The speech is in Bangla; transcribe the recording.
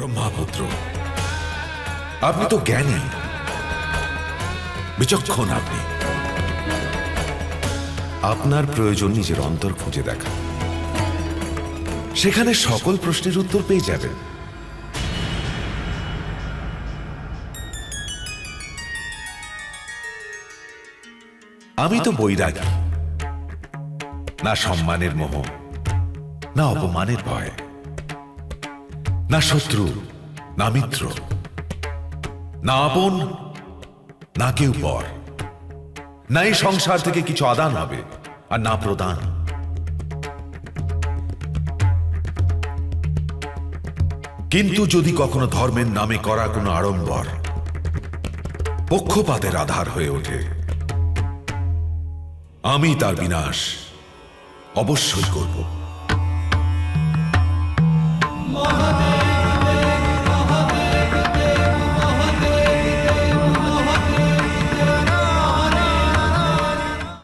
ব্রহ্মাপুত্র। আপনি তো জ্ঞানী। বিচক্ষণ আপনি। আপনার প্রয়োজন নিজের অন্তর খুঁজে দেখা। সেখানে সকল প্রশ্নের উত্তর পেয়ে যাবেন। আমি তো বৈরাগী। না সম্মানের মোহ, না অপমানের ভয়। না শত্রু, না মিত্র, না আপন, না কেউ পর। না এই সংসার থেকে কিছু আদান হবে আর না প্রদান। কিন্তু যদি কখনো ধর্মের নামে করা কোনো আড়ম্বর, পক্ষপাতের আধার হয়ে ওঠে, আমি তার বিনাশ অবশ্যই করব।